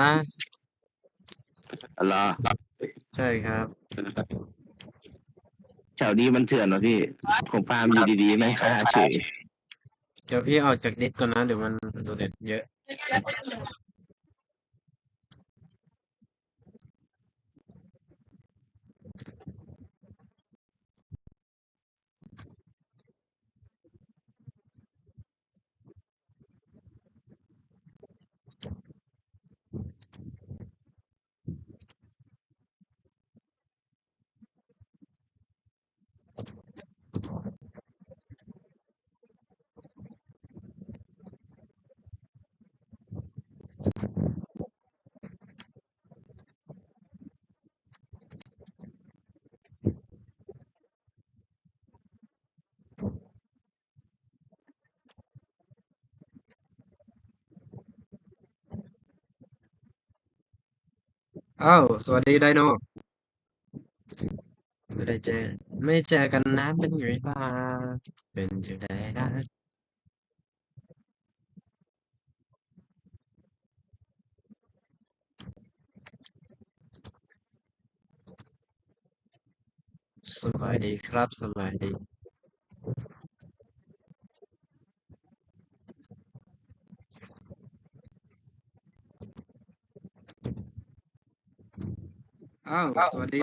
นะเหรอใช่ครับ แถวนี้มันเถื่อนเหรอพี่ ผมฟาร์มอยู่ดีๆไม่ค่าเฉย เดี๋ยวพี่ออกจากดิสก่อนนะ เดี๋ยวมันโดเด็ดเยอะ อ้าวสวัสดีไดโนไม่ได้เจอ ไม่เจอกันนานเป็นไงบ้างเป็นจังไดนะ สบายดีครับสบายดีอ้าวสวัสดี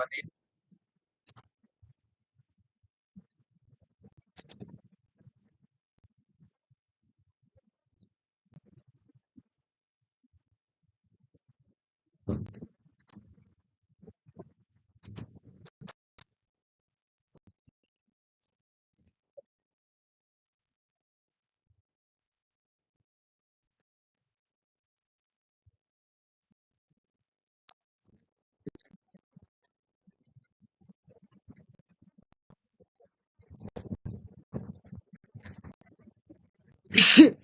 是